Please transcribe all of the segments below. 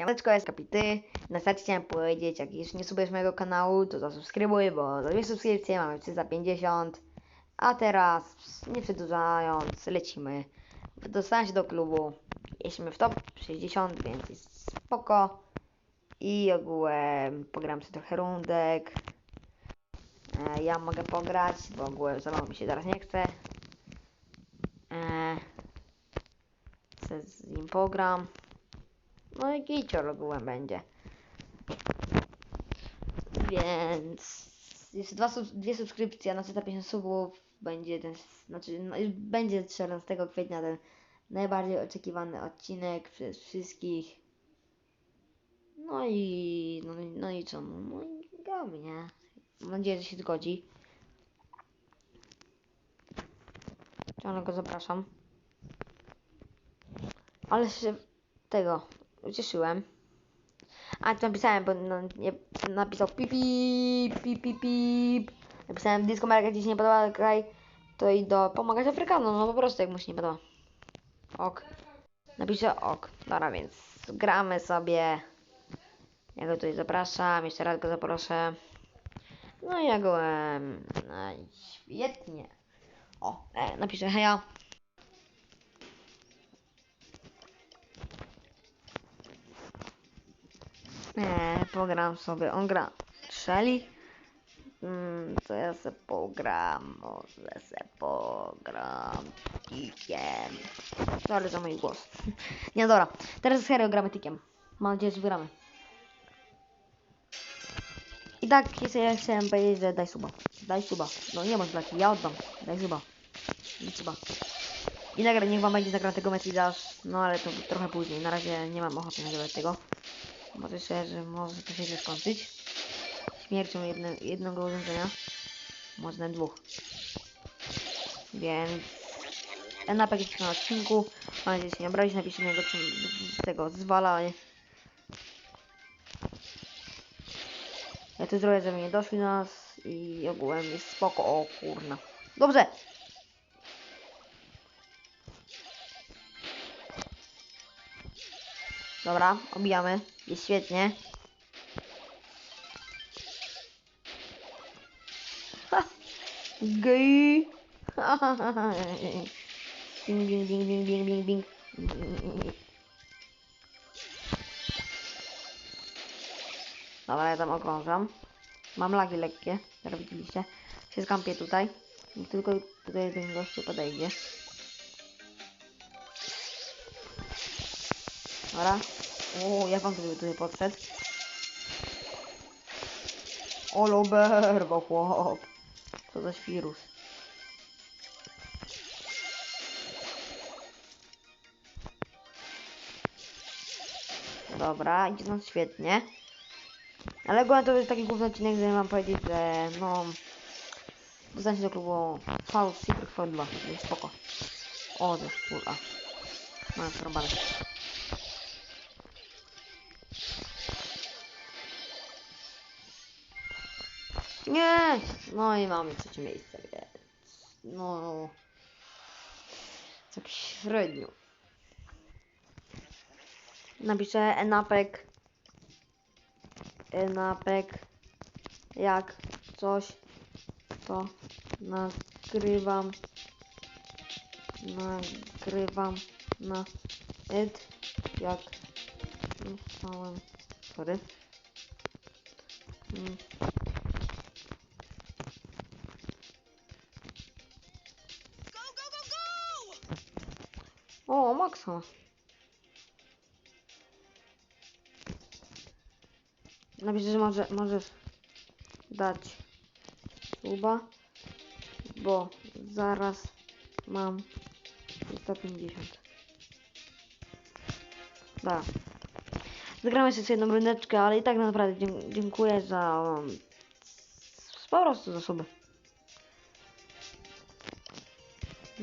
Siemaneczko, jest Kapity. Na starcie chciałem powiedzieć, jak jeszcze nie subujesz mojego kanału, to zasubskrybuj, bo za dwie subskrypcje mamy 350. A teraz, nie przedłużając, lecimy. Dostałem się do klubu. Jesteśmy w top 60, więc jest spoko. I ogółem pogram sobie trochę rundek. E, ja mogę pograć, bo ogółem za mało mi się teraz nie chce. E, se z nim pogram. No i gicior ogółem będzie. Więc jeszcze dwa, dwie subskrypcje na 350 subów będzie ten, znaczy no, będzie 14 kwietnia ten najbardziej oczekiwany odcinek przez wszystkich. No i no, no i co, no, no i gramy, nie? Mam nadzieję, że się zgodzi. Ciągle go zapraszam. Ale się tego ucieszyłem. A to napisałem, bo no, nie, napisał pip pip pip. Napisałem disco ci się nie podoba kraj, to i do pomagać Afrykanom, no po prostu jak mu się nie podoba. Ok. Napiszę ok. Dobra, więc gramy sobie. Ja go tutaj zapraszam, jeszcze raz go zaproszę. No i ja go em, no świetnie. O, e, napiszę heja. Nie, pogram sobie. On gra Shelly. Mm, to ja se pogram. Może se pogram tikiem. Sorry za mój głos. Nie, dobra. Teraz Hero gramy tikiem. Mam nadzieję, że wygramy. I tak, jeśli ja chciałem powiedzieć, że daj suba. Daj suba. No nie masz blaki, ja oddam. Daj suba. Daj suba. I nagra, niech wam będzie nagrany tego message'aż, no ale to trochę później. Na razie nie mam ochoty nagrywać tego. Może się, że może to się skończyć. Śmiercią jedne, jednego urządzenia. Może nawet dwóch. Więc... Enapek jest na odcinku. Mam nadzieję, że się nie obrazić. Napiszcie mi tego zwala. ale- Ja tu zrobię, żeby nie doszli do nas i ogółem jest spoko. O kurna. Dobrze! Dobra, obijamy. Jest świetnie. Gej! Bing, bing, bing, bing, bing, bing, bing. Dobra, ja tam okrążam. Mam lagi lekkie, jak widzieliście. Się skampię tutaj. Tylko tutaj ten gościu podejdzie. Dobra. O, ja wam tutaj, tutaj podszedł. O, loberwo, chłop. Co za świrus. Dobra, idzie nam świetnie. Ale ogólnie to jest taki główny odcinek, że mam powiedzieć, że no... Dostanie do klubu Fall Secret Fall 2, więc spoko. O, to jest full A. Mam problemy. Nie! No i mamy trzecie miejsce, więc... No... Tak średnio. Napiszę Enapek. Enapek. Jak coś, to nagrywam. Nagrywam na it. Jak. Sorry. Mm. O, Maxa. Napiszę, że może, możesz dać suba, bo zaraz mam 150. Da. Zagramy jeszcze jedną rundeczkę, ale i tak naprawdę dziękuję za um, po prostu za suby.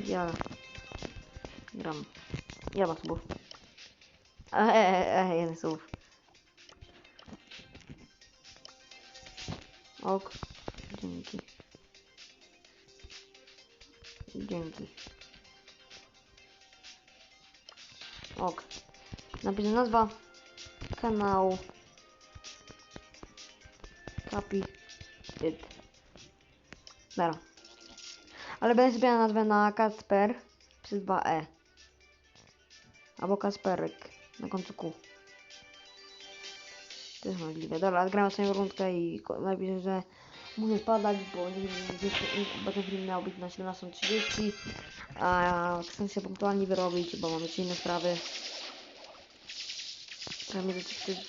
Ja gram. Ja mam subów. Eee, eee, jeden subów. Ok. Dzięki. Dzięki. Ok. Napiszę nazwa. kanał Kapi Typ. Dobra. Ale będę zmieniał nazwę na Kasper przez 2E. Albo Kasperek na końcu Q. To jest możliwe. Dobra, zgrałem sobie rundkę i napiszę, że muszę spadać, bo nie wiem, bo ten film miał być na 17.30, a chcę się punktualnie wyrobić, bo mamy jeszcze inne sprawy. Trochę mnie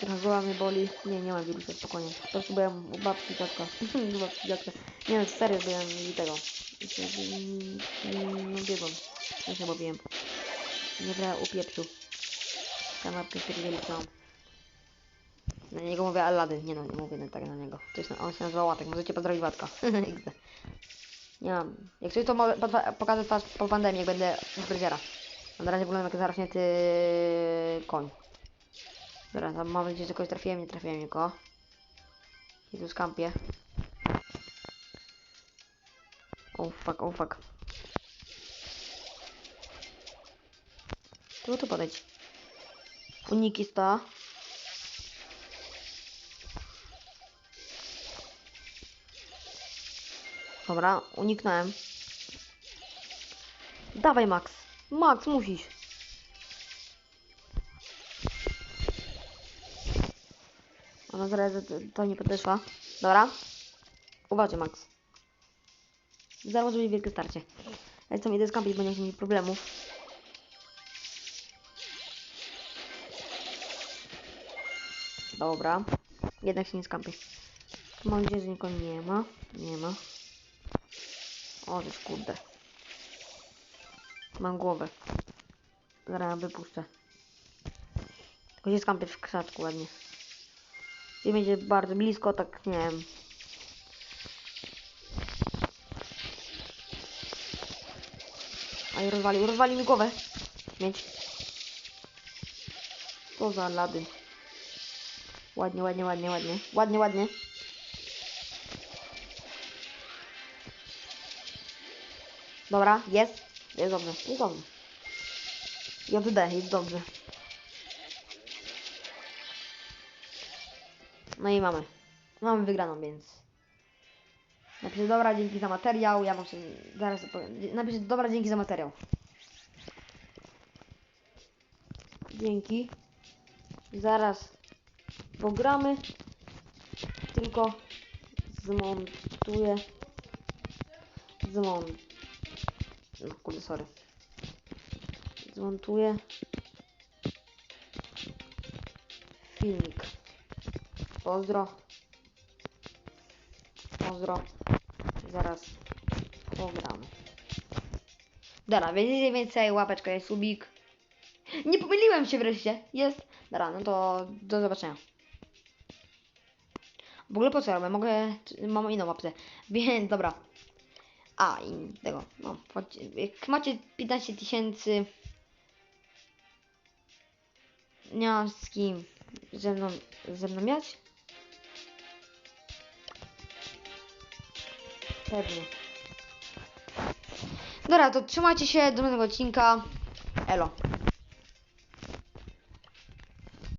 trochę głowa mnie boli. Nie, nie mam wirusa, spokojnie. Po prostu byłem u babci dziadka. u babci dziadka. Nie wiem, serio byłem i tego. Mm, No biegłem. Ja się bawiłem. Nie trochę upieprzył. Kamerkę pierdzieliczną. Na niego mówię Aladdin. Nie no, nie mówię tak na niego. To jest, on się nazywa Łatek. Możecie pozdrowić Łatka. Nie mam. Jak coś to mogę pokażę twarz po pandemii, jak będę burgera. A na razie wyglądam jak zarośnięty koń. Dobra, tam mam nadzieję, że kogoś trafiłem, nie trafiłem nikogo. I tu skampię. Oh fuck, oh fuck. Tu, tu podejdź. Uniki 100. Dobra, uniknąłem. Dawaj Max. Max, musisz. Ona zaraz to, to nie podeszła. Dobra. Uważaj Max. Zaraz być wielkie starcie. Ja chcę idę skampić, bo nie chcę mieć problemów. Dobra. Jednak się nie skampi. Mam nadzieję, że nikogo nie ma. Nie ma. O, jest kurde. Mam głowę. Zaraz wypuszczę. Tylko się skampię w krzaczku ładnie. I będzie bardzo blisko, tak nie wiem. Aj, rozwalił, rozwalił mi głowę. Mieć. Co za lady. Ładnie, ładnie, ładnie, ładnie. Ładnie, ładnie. Dobra, jest. Jest dobrze, jest dobrze. JD, jest dobrze. No i mamy. Mamy wygraną, więc. Napiszę dobra, dzięki za materiał. Ja muszę zaraz opowiem. Napiszę dobra, dzięki za materiał. Dzięki. Zaraz pogramy. Tylko zmontuję. Zmont. No kurde, sorry. Zmontuję filmik. Pozdro. Pozdro. Zaraz pogramy. Dobra, wiedziecie więcej, łapeczka jest subik. Nie pomyliłem się wreszcie. Jest. Dobra, no to do zobaczenia. W ogóle po co robię? Mogę... Mam inną opcję. Więc, dobra. A, i tego, no, jak macie 15 tysięcy... Nie mam z kim ze mną, ze mną miać? Pewnie. Dobra, to trzymajcie się do nowego odcinka. Elo.